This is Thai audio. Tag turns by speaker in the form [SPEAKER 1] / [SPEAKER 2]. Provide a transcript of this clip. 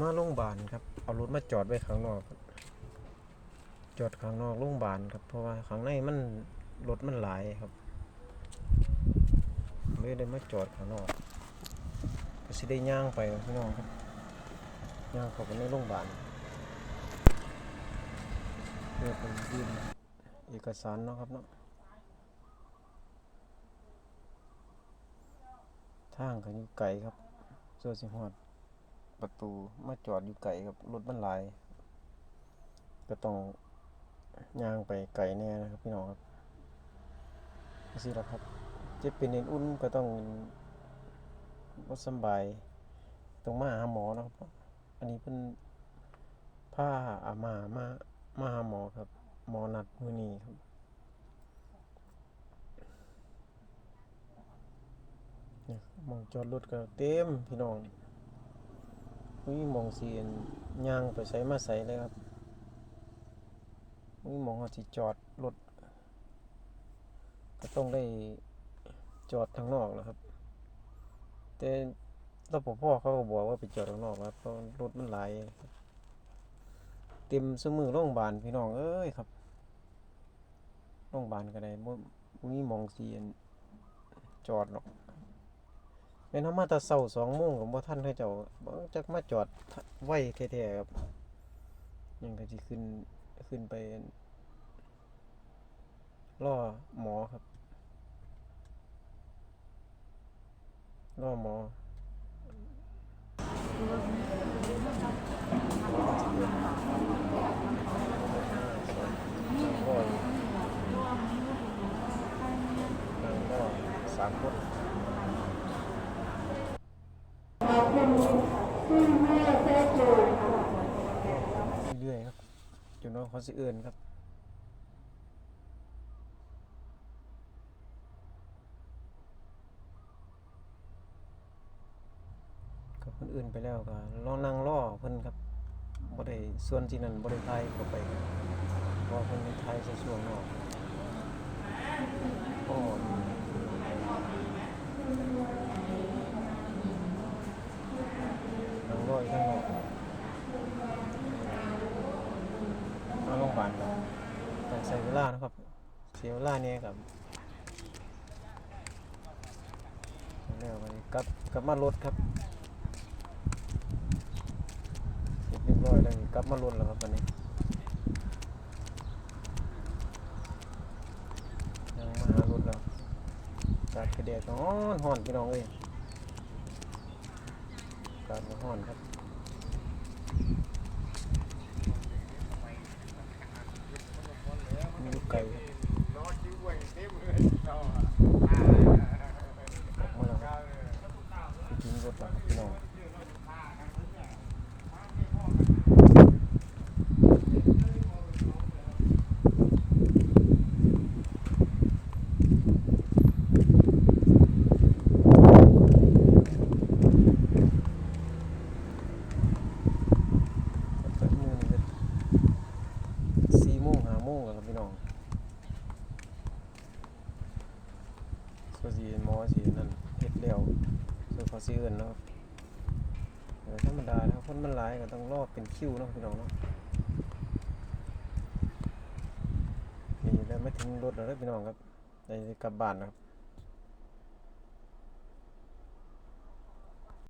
[SPEAKER 1] มาโรงพยาบาลครับ เอารถมาจอดไว้ข้างนอกจอดข้างนอกโรงพยาบาลครับ เพราะว่าข้างในมันรถมันหลายครับ ไม่ได้มาจอดข้างนอกก็สิได้ย่างไปครับพี่น้องครับย่างเข้าไปในโรงพยาบาลเพื่อเป็นยื่นเอกสารเนาะครับเนาะทางก็อยู่ไกลครับส่วนสิฮอด ประตูมาจอดอยู่ไกลครับรถมันหลาย ก็ต้องย่างไปไกลแน่นะครับพี่น้องครับสิละครับจะเป็นเอ็นอุ่นก็ต้องบ่สบายต้องมาหาหมอนะครับ อันนี้เป็นผ้าอามามามาหาหมอครับ หมอนัดมือนี้ครับมองจอดรถก็เต็มพี่น้อง มีมองเสีอันยางไปใส่มาใส่เลยครับมีมองเขาสิจอดรถก็ต้องได้จอดทางนอกนะครับ แต่รปภเขาก็บอกว่าไปจอดข้างนอกครับเพราะรถมันไหลเต็มสมือโรงพยาบาลพี่น้องเอ้ยครับโรงพยาบาลก็ได้บ่มีมองเสีอันจอดหรอก เป็นธรรมาแตาเช้าสองโมงกับบ่ทันให้เจ้าบ่จักมาจอดไว้แท้ๆครับยังก็สิขึ้นขึ้นไปรอหมอครับรอหมอสองร้อยนั่งรอสามคน เรื่อยๆครับ จนว่าเขาสิเอื่นครับกับคนอื่นไปแล้วก็รอนั่งรอเพิ่นครับบ่ได้ส่วนที่นั่นบ่ได้ทายเข้าไปครับเพราะเพิ่นทายใส่ช่วงนอกโอ้นั่งรออยู่ข้างนอก มาโรงพยาบาลครับต้องใช้เว ลานะครับเสียเวลาเนี่ยครับแล้ววันนี้กลับกลับมารถครับเสร็จเรียบร้อยแล้วกลับมารถแล้วครับวันนี้ยังมาหารถแล้วอากาศกระเดียดร้อนห่อนพี่น้องเอ้ยกาศมันร้อนครับ มีลูกไก่ครับออกมาแล้วครับไปทิ้งรถแล้วครับพี่น้องสักมือหนึงก็สี่โมงห้าโมงแล้วครับพี่น้อง ส่วนสีหมอสีนั่นเฮ็ดแล้วส่วนเขาสีอื่นเนาะแต่ธรรมดาถ้าคนมันหลายก็ต้องรอเป็นคิวเนาะพี่น้องเนาะนี่แล้วไม่ถึงรถแล้วเด้อพี่น้องครับในกลับบ้านนะครับ